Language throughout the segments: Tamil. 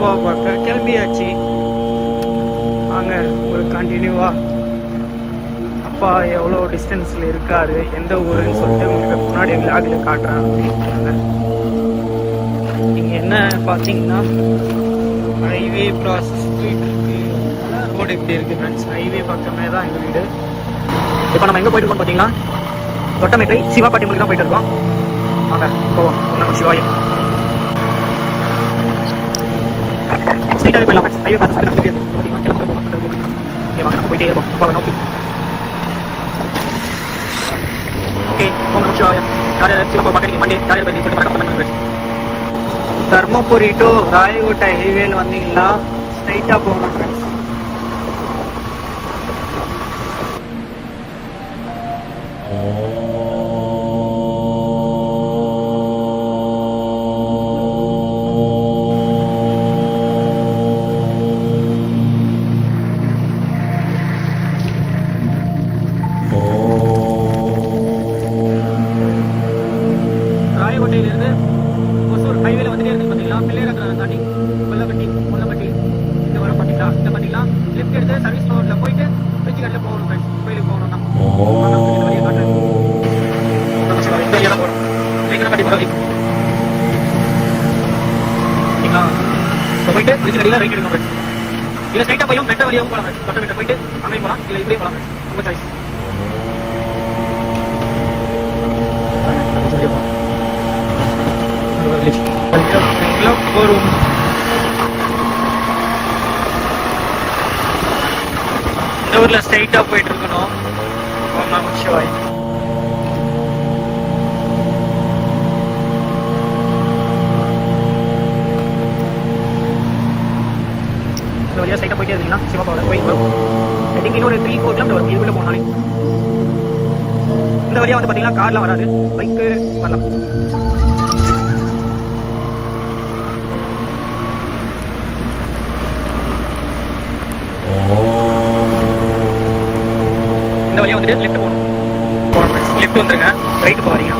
எடுத்துட்டு பார்க்க கிளம்பியாச்சு. வாங்க ஒரு கண்டினியூவா அப்பா எவ்வளோ டிஸ்டன்ஸில் இருக்காரு எந்த ஊருன்னு சொல்லிட்டு உங்களுக்கு முன்னாடி விளாகில் காட்டுறேன். அப்படின்றாங்க நீங்கள் என்ன பார்த்தீங்கன்னா ஹைவே ப்ராசஸ் போயிட்டு இருக்கு. ரோடு எப்படி இருக்கு ஃப்ரெண்ட்ஸ் ஹைவே பக்கமே தான் எங்கள் வீடு. இப்போ நம்ம எங்கே போயிட்டு இருக்கோம் பார்த்தீங்கன்னா தொட்டமேட்டை சிவாபாட்டி மொழி தான் போயிட்டு இருக்கோம். வாங்க போவோம். நம்ம சிவாயம் சொல்லிட்டு மறக்காம comment பண்ணுங்க. தர்மபுரி டு ராயகோட்டை ஹைவேல வந்தீங்களா ஸ்ட்ரைட்டா போகணும் தொட்ட போயிட்டு அங்கேயும் போகலாம் இல்லை இப்படியே போகலாம் உங்கள் சாய்ஸ் இந்த ஊரில் ஸ்ட்ரைட்டாக போயிட்டு இருக்கணும். ஓம் சிவாய் போயிட்டே இருந்தீங்கன்னா சிவப்பாவோட வரும் ஐ திங்க் இன்னொரு த்ரீ ஃபோர் கிலோமீட்டர் வரும் இதுக்குள்ள போனாலே இந்த வழியா வந்து பாத்தீங்கன்னா கார்லாம் வராது. பைக்கு வரலாம். இந்த வழியா வந்துட்டு லெஃப்ட் போகணும். லெஃப்ட் வந்துருங்க. ரைட்டு போவாதீங்க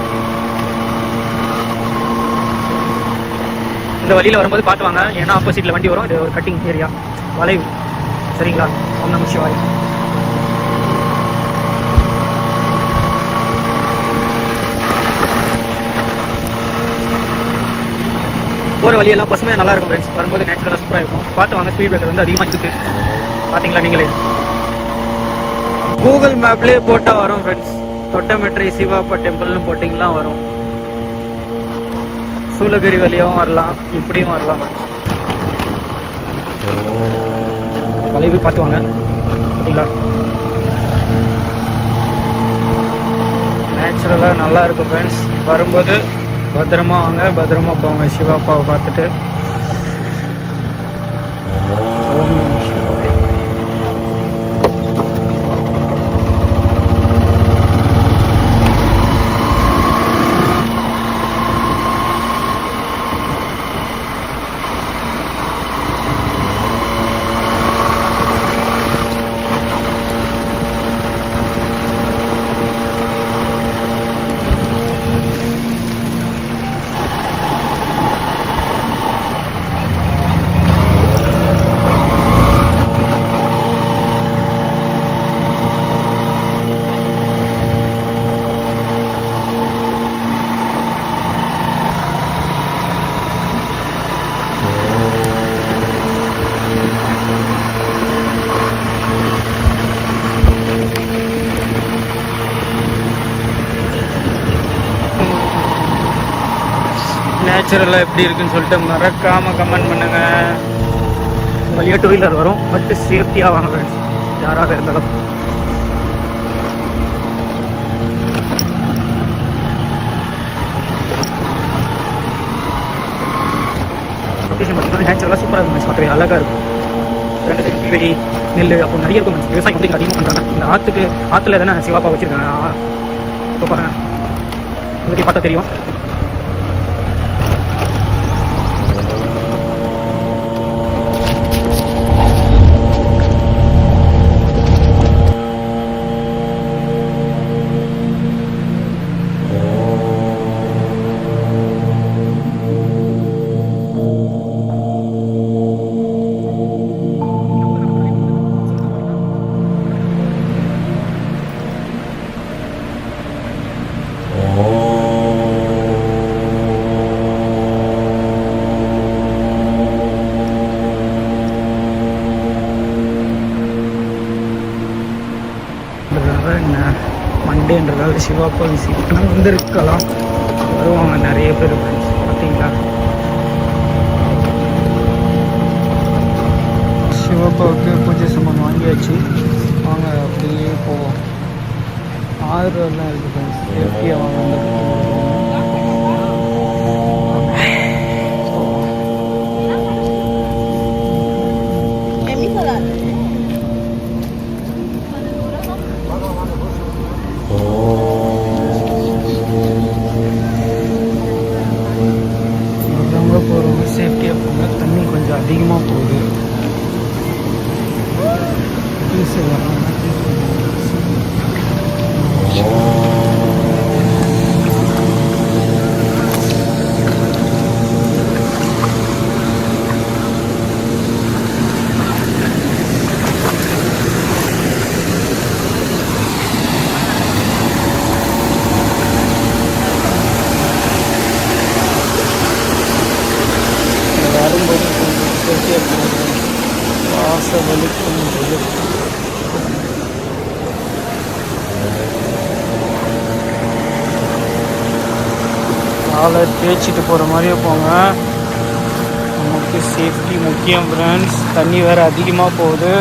இந்த வழியில வரும்போது பார்த்து வாங்க. ஏன்னா ஆப்போசிட்ல வண்டி வரும். இது ஒரு கட்டிங் ஏரியா வளைவு. சரிங்களா ஓம் நம சிவாய் போகிற வழியெல்லாம் பசுமையாக நல்லா இருக்கும் ஃப்ரெண்ட்ஸ் வரும்போது நேச்சுரலாக சூப்பராக இருக்கும். பார்த்து வாங்க ஸ்பீட் பிரேக்கர் வந்து அதிகமாக இருக்குது பார்த்தீங்களா நீங்களே? கூகுள் மேப்லேயே போட்டால் வரும் ஃப்ரெண்ட்ஸ் தொட்டமெட்ரி சிவாப்பா டெம்பிள்னு போட்டிங்கன்னா வரும். சூளகிரி வழியாகவும் வரலாம். இப்படியும் வரலாம். தொலைவு பார்த்து வாங்க. பார்த்தீங்களா நேச்சுரலாக நல்லா இருக்கும் ஃப்ரெண்ட்ஸ் வரும்போது பத்திரமா வாங்க. பத்திரமா போங்க. சிவாப்பாவை பார்த்துட்டு. நேச்சுரலாக எப்படி இருக்குன்னு சொல்லிட்டு மறக்காம கமெண்ட் பண்ணுங்க. வழியாக டூ வீலர் வரும். பட் சேஃப்டியாக வாங்க friends. யாராக இருந்தாலும். லொக்கேஷன் நேச்சுரலாக சூப்பராக இருக்கும் பார்க்கவே அழகாக இருக்கும். ரெண்டு கீழடி நெல் அப்போ நிறைய இருக்கும் விவசாயம் எப்படி அதிகமாக பண்ணுறாங்க இந்த ஆற்றுக்கு ஆற்றுல தானே சிவாப்பா வச்சுருக்காங்க. இப்போ பாருங்க. உங்களுக்கு பார்த்தா தெரியும். மண்டேன்றதால சிவாப்பா விசிட்னா வந்திருக்கலாம். வருவாங்க நிறைய பேர் ஃப்ரெண்ட்ஸ் பார்த்தீங்களா சிவப்பாவுக்கு பூஜை சாமான் வாங்கியாச்சு. வாங்க அப்படியே போவோம். ஆறு எல்லாம் இருக்குது ஃப்ரெண்ட்ஸ் சேஃப்டியாக வாங்க. அதிகமாக போகுது. தேய்ச்சிட்டு போகிற மாதிரியே போங்க. நமக்கு சேஃப்டி முக்கியம் ஃப்ரெண்ட்ஸ் தண்ணி வேறு அதிகமாக போகுது.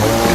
Mm-hmm.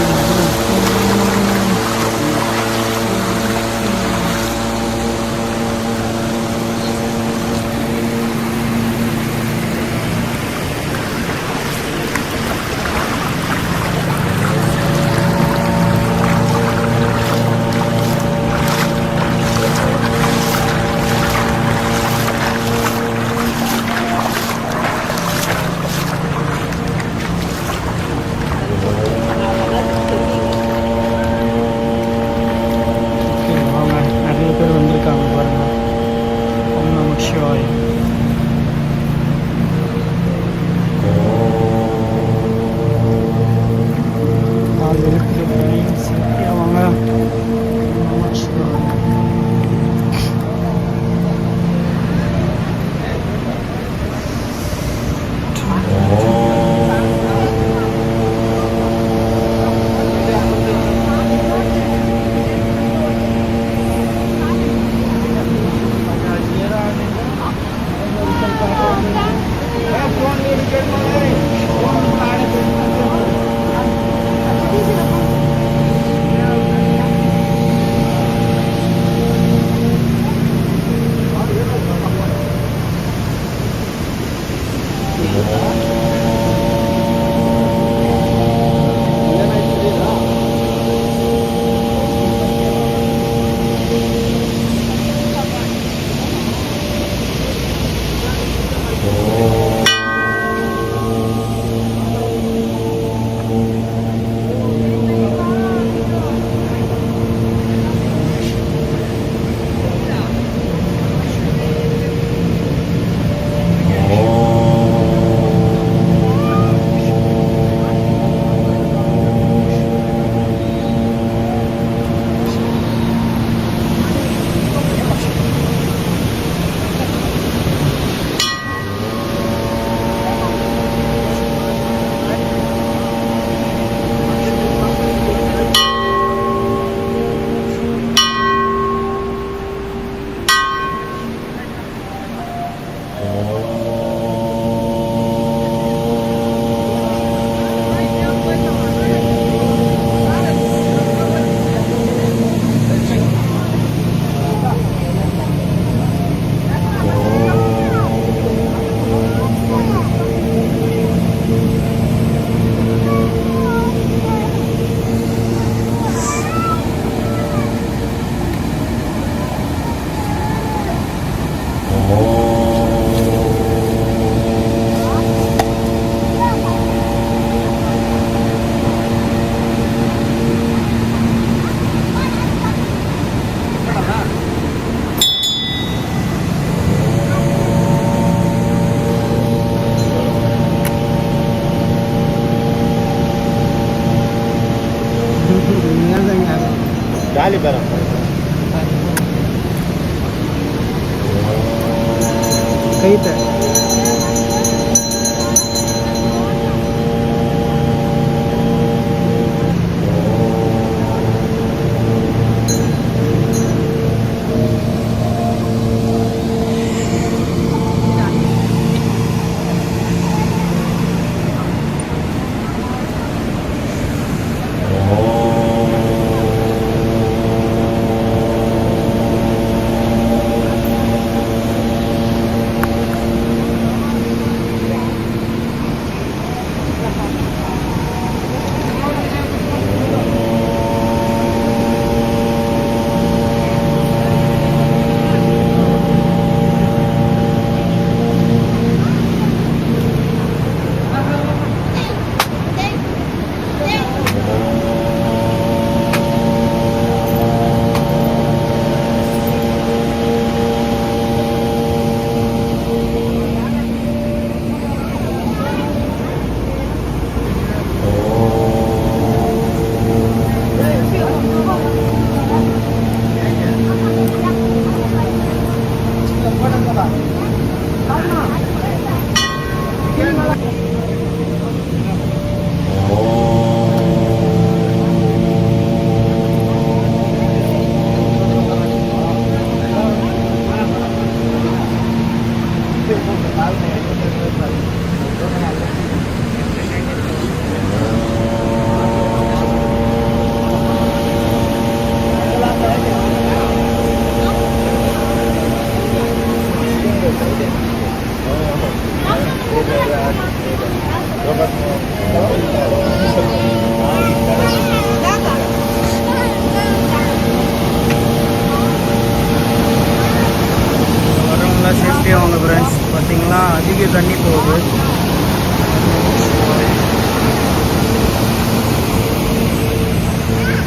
ஃப்ரெண்ட்ஸ் பார்த்தீங்களா? அதிக தண்ணி போகுது.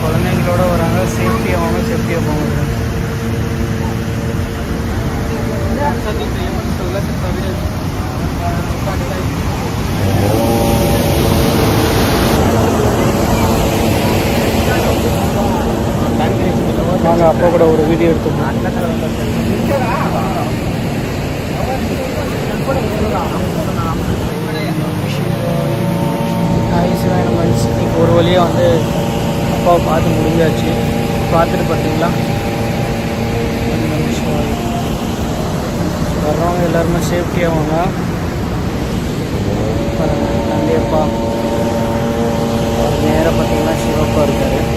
குழந்தைங்களோட வராங்க. சேஃப்டியாக வாங்க சேஃப்டியாக போங்க. friends. வாங்க கூட ஒரு வீடியோ எடுத்துக்கோங்க இன்னைக்கு ஒரு வழியாக வந்து அப்பாவை பார்த்து முடிஞ்சாச்சு. பார்த்துட்டு பார்த்தீங்களா? வர்றவங்க எல்லாருமே சேஃப்டியாக வாங்க. நன்றி அப்பா நேராக பார்த்தீங்கன்னா சிவப்பாக இருக்காரு.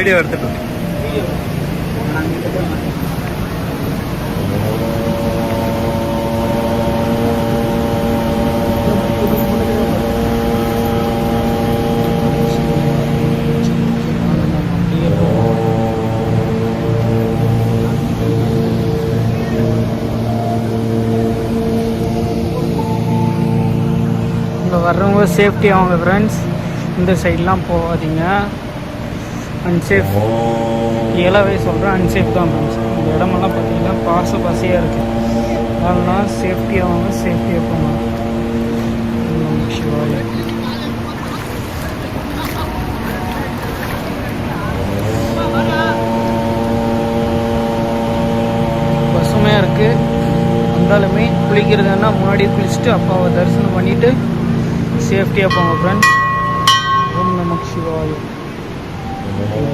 வீடியோ எடுத்துட்டு வர்றவங்க சேஃப்டி அவங்க ஃப்ரெண்ட்ஸ் இந்த சைட்லாம் போகாதீங்க. அன்சேஃப் ரியலாகவே சொல்கிறேன் அன்சேஃப் தான் ஃப்ரெண்ட்ஸ் இந்த இடமெல்லாம் பார்த்தீங்கன்னா பாச பசியாக இருக்குது அவங்க சேஃப்டியாக போங்க. ஓம் சிவாய. பசுமையாக இருக்குது வந்தாலுமே குளிக்கிறதுன்னா முன்னாடி குளிச்சுட்டு அப்பாவை தரிசனம் பண்ணிவிட்டு சேஃப்டியாக போங்க ஃப்ரெண்ட்ஸ் ஓம் Namah Shivaya. Oh.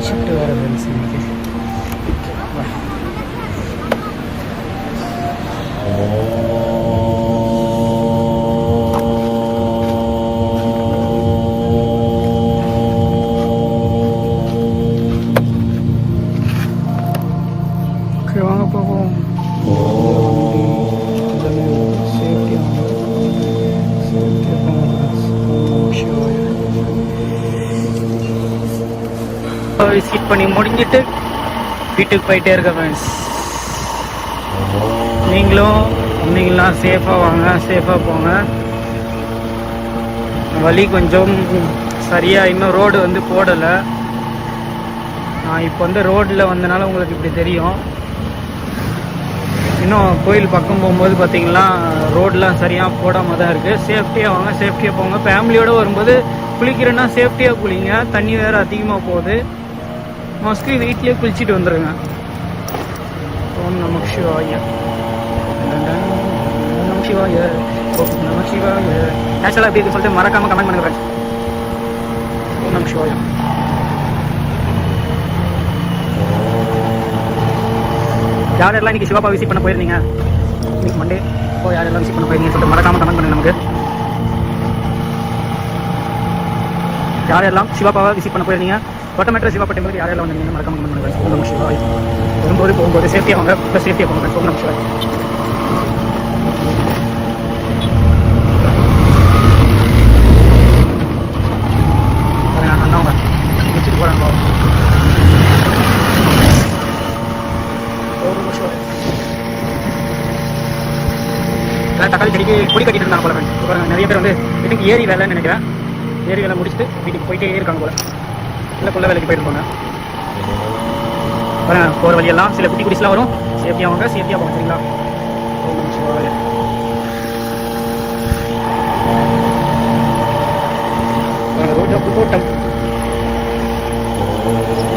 Night shift வேறு ஃப்ரெண்ட்ஸ் பண்ணி முடிஞ்சிட்டு வீட்டுக்கு போயிட்டே இருக்க ஃப்ரெண்ட்ஸ் நீங்களும் நீங்களாம் சேஃபாக வாங்க சேஃபாக போங்க. வழி கொஞ்சம் சரியாக இன்னும் ரோடு வந்து போடலை. நான் இப்போ வந்து ரோட்டில் வந்தனால உங்களுக்கு இப்படி தெரியும். இன்னும் கோயில் பக்கம் போகும்போது பார்த்தீங்கன்னா ரோடெலாம் சரியாக போடாமல் தான் இருக்குது சேஃப்டியாக வாங்க சேஃப்டியாக போங்க. ஃபேமிலியோடு வரும்போது குளிக்கிறேன்னா சேஃப்டியாக குளிங்க. தண்ணி வேறு அதிகமாக போகுது. மோஸ்ட்லி வீட்லேயே குளிச்சுட்டு வந்துடுங்க ஓம் நமக் சிவாய. ஓம் நம சிவாய. ஓம் நம சிவாய. நேச்சுரலாக எப்படி இருக்கு சொல்லிட்டு மறக்காமல் கமெண்ட் பண்ணுங்க ஓம் நம சிவாய. யார் யாரெல்லாம் இன்னைக்கு சிவாப்பா விசிட் பண்ண போயிருந்தீங்க? இன்னைக்கு மண்டே இப்போ யாரெல்லாம் விசிட் பண்ண போயிருந்தீங்கன்னு சொல்லிட்டு மறக்காம கமெண்ட் பண்ணுங்க நமக்கு. யாரெல்லாம் சிவாப்பாவை விசிட் பண்ண போயிருந்தீங்க? ஒட்டமேட்டர் சிவாப்பா மாதிரி யாரெல்லாம் வந்தீங்க மறக்காம கமெண்ட் பண்ணுங்க. ஓம் நம சிவாய். வரும்போது போகும்போது சேஃப்டியாக வாங்க. இப்போ சேஃப்டியாக போங்க. ஓம் நம சிவாய். தக்காளி செடிக்கு கொடி கட்டிட்டு இருந்தாங்க போல நிறைய பேர் வந்து வீட்டுக்கு ஏரி வேலைன்னு நினைக்கிறேன். ஏரி வேலை முடிச்சுட்டு வீட்டுக்கு போயிட்டே இருக்காங்க போல. இல்லை கொள்ள வேலைக்கு போயிருப்பாங்க. பாருங்க போகிற வழியெல்லாம் சில குட்டி குடிசெலாம் வரும். சேஃப்டியாக வாங்க சேஃப்டியாக போங்க சரிங்களா? ஓம் நம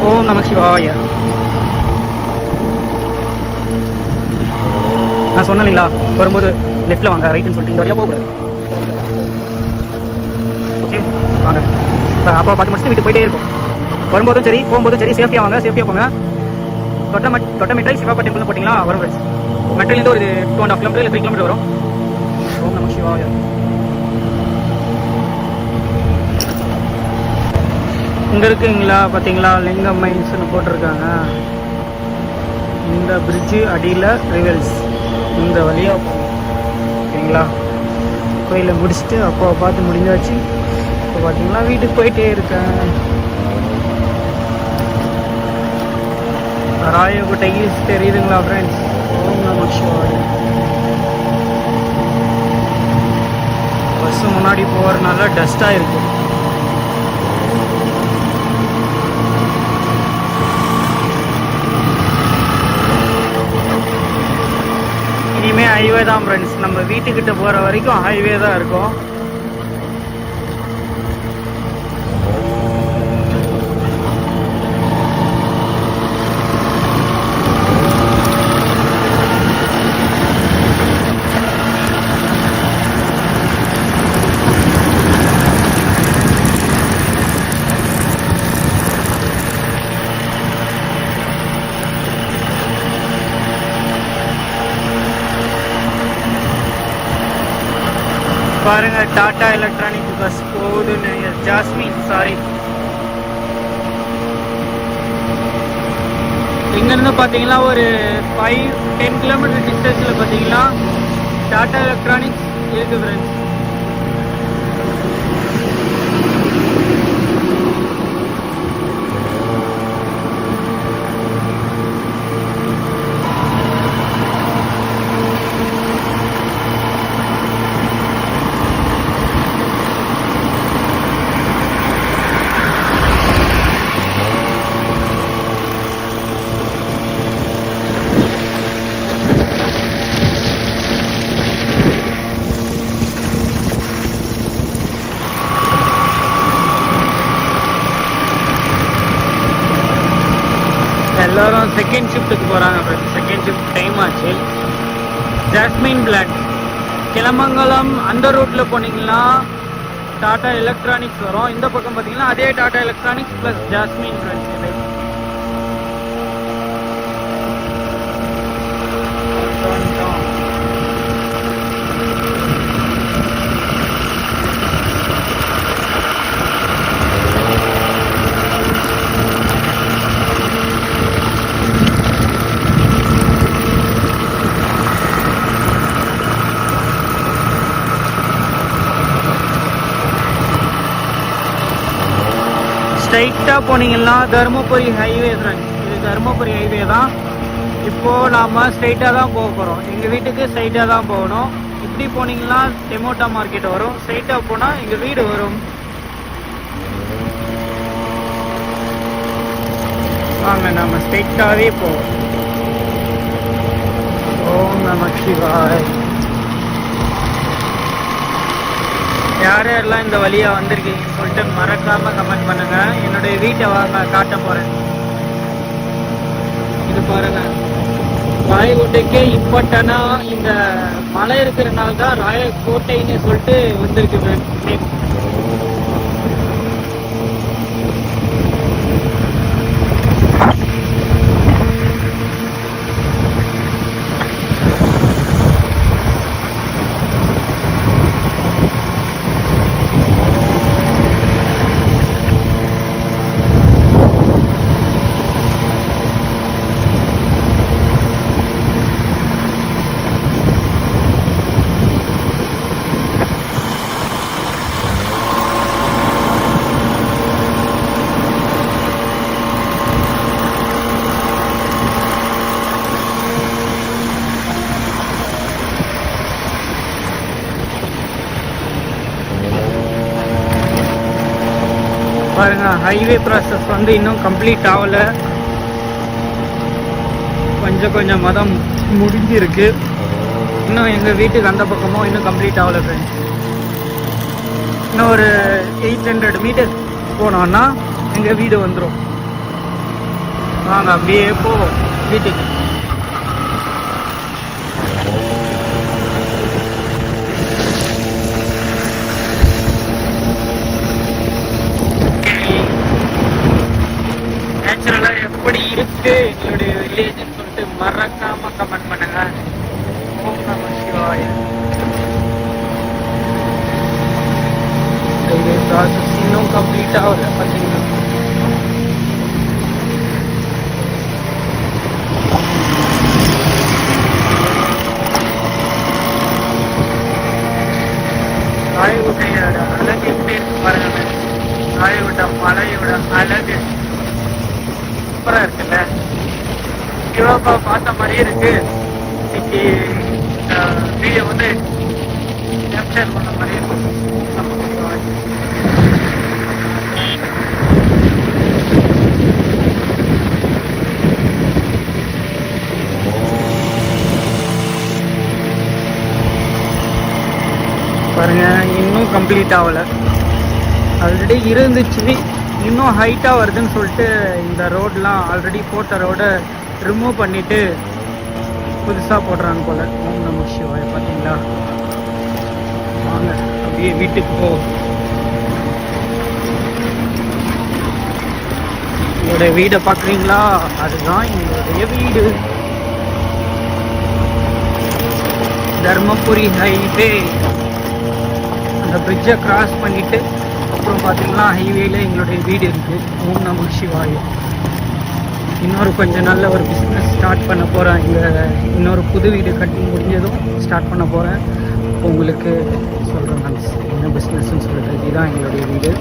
ஓம் நம சிவாய. நான் சொன்னேன் இல்லைங்களா வரும்போது லெஃப்ட்டில் வாங்க ரைட்டுன்னு சொல்லிட்டு இந்த வழியாக போகக்கூடாது ஓகே வாங்க இப்போ அப்பா பார்த்து முடிச்சுட்டு வீட்டுக்கு போயிட்டே இருக்கும். வரும்போதும் சரி போகும்போதும் சரி சேஃப்டியாக வாங்க சேஃப்டியாக போங்க. தொட்டமெட் தொட்டமெட்டாய் சிவாப்பா டெம்பிள் போட்டிங்களா? வரும் ஃப்ரெண்ட்ஸ் மெட்ரிலேருந்து ஒரு டூ அண்ட் ஆஃப் கிலோமீட்டர் இல்லை த்ரீ கிலோமீட்டர் வரும். ஓம் நம சிவாய. இங்கே இருக்குங்களா? பார்த்தீங்களா லிங்கம் மைன்ஸ்னு போட்டிருக்காங்க. இந்த பிரிட்ஜு அடியில் ரிவல்ஸ் இந்த வழியாக போகும். ஓகேங்களா கோயிலை முடிச்சுட்டு அப்பாவை பார்த்து முடிஞ்சாச்சு. பார்த்தீங்கன்னா வீட்டுக்கு போயிட்டே இருக்கேன். ராயகுட்டை ஈஸ் தெரியுதுங்களா ஃப்ரெண்ட்ஸ் ஓம் நம பஸ்ஸு முன்னாடி போகிறதுனால டஸ்ட்டாக இருக்குது இனிமேல் ஹைவே தான் ஃப்ரெண்ட்ஸ் நம்ம வீட்டுக்கிட்ட போகிற வரைக்கும் ஹைவே தான் இருக்கும். பாருங்க டாடா எலக்ட்ரானிக் பஸ் போகுதுன்னு ஜாஸ்மின் சாரி இங்கேருந்து பார்த்தீங்கன்னா ஒரு ஃபைவ் டென் கிலோமீட்டர் டிஸ்டன்ஸில் பார்த்தீங்கன்னா டாடா எலக்ட்ரானிக்ஸ் இருக்குது ஃப்ரெண்ட்ஸ் எல்லாரும் செகண்ட் ஷிஃப்ட்டுக்கு போகிறாங்க ஃப்ரெண்ட்ஸ் செகண்ட் ஷிஃப்ட் டைம் ஆச்சு. ஜாஸ்மின் பிளாக் கிளமங்கலம் அந்த ரூட்டில் போனீங்கன்னா டாடா எலக்ட்ரானிக்ஸ் வரும். இந்த பக்கம் பார்த்தீங்கன்னா அதே Tata electronics plus jasmine friends ஸ்ட்ரைட்டாக போனீங்கன்னா தருமபுரி ஹைவே ஃப்ரெண்ட்ஸ் இது தருமபுரி ஹைவே தான். இப்போது நாம் ஸ்ட்ரைட்டாக தான் போக போகிறோம் எங்கள் வீட்டுக்கு ஸ்ட்ரைட்டாக தான் போகணும். இப்படி போனீங்கன்னா டெமோட்டா மார்க்கெட் வரும். ஸ்ட்ரைட்டாக போனால் எங்கள் வீடு வரும். வாங்க நம்ம ஸ்ட்ரைட்டாகவே போவோம். ஓம் நம சிவாய். யார் யாரெல்லாம் இந்த வழியாக வந்திருக்கீங்கன்னு சொல்லிட்டு மறக்காமல் கமெண்ட் பண்ணுங்க. என்னுடைய வீட்டை வாங்க காட்ட போகிறேன் இது பாருங்கள் ராயக்கோட்டைக்கே இப்பட்டனா இந்த மலை இருக்கிறனால தான் ராயக்கோட்டைன்னு சொல்லிட்டு வந்திருக்கு name. பாருங்க ஹைவே ப்ராசஸ் வந்து இன்னும் கம்ப்ளீட் ஆகல. கொஞ்சம் கொஞ்சம் மதம் முடிஞ்சிருக்கு. இன்னும் எங்கள் வீட்டுக்கு அந்த பக்கமும் இன்னும் கம்ப்ளீட் ஆகல ஃப்ரெண்ட்ஸ் இன்னும் ஒரு எயிட் ஹண்ட்ரட் மீட்டர் போனோம்னா எங்கள் வீடு வந்துடும் நாங்கள் அப்படியே போவோம் வீட்டுக்கு. எப்படி இருக்கு. எங்களுடைய வில்லேஜ்னு சொல்லிட்டு மறக்காம கமெண்ட் பண்ணுங்க. ஓம் நம சிவாய. ப்ராசஸ் இன்னும் கம்ப்ளீட் ஆகல பார்த்தீங்கன்னா ராயகுட்டையோட அழகு எப்படி இருக்கு பாருங்க ராயகுட்டம் மழையோட அழகு. சூப்பரா பார்த்த மாதிரியே இருக்கு. இன்னைக்கு வீடியோ வந்து கேப்சர் பண்ண மாதிரியே இருக்கும். பாருங்க இன்னும் கம்ப்ளீட் ஆகலை. ஆல்ரெடி இருந்துச்சு. இன்னும் ஹைட்டாக வருதுன்னு சொல்லிட்டு இந்த ரோடெலாம் ஆல்ரெடி போட்ட ரோடை ரிமூவ் பண்ணிட்டு புதுசாக போடுறாங்க போல. ஓம் நம சிவாய. பார்த்தீங்களா வாங்க அப்படியே வீட்டுக்கு போ. என்னோட வீடை பார்க்குறீங்களா அதுதான் எங்களுடைய வீடு. தர்மபுரி ஹைவே. அந்த பிரிட்ஜை கிராஸ் பண்ணிட்டு அப்புறம் பார்த்தீங்கன்னா ஹைவேல எங்களுடைய வீடு இருக்குது ஓம் நம சிவாயம் இன்னொரு கொஞ்சம் நல்ல ஒரு பிஸ்னஸ் ஸ்டார்ட் பண்ண போகிறேன் இங்கே இன்னொரு புது வீடு கட்டி முடிஞ்சதும் ஸ்டார்ட் பண்ண போகிறேன் உங்களுக்கு சொல்கிறேன் நான் என்ன பிஸ்னஸ்ன்னு சொல்லிட்டு இதுதான் எங்களுடைய வீடு.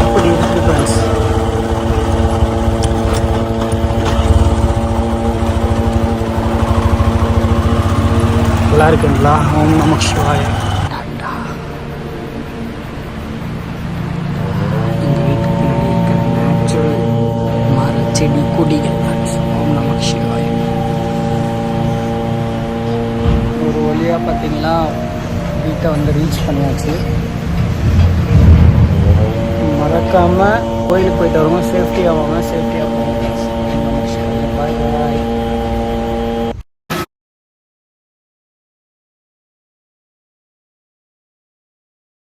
எப்படி இருக்கு ஃப்ரெண்ட்ஸ் நல்லா இருக்குங்களா? ஓம் நம சிவாயா. பார்த்தீங்கன்னா வீட்டை வந்து ரீச் பண்ணியாச்சு. மறக்காமல் கோயிலுக்கு போயிட்டு வருவோம் சேஃப்டியாக வாங்க சேஃப்டியாக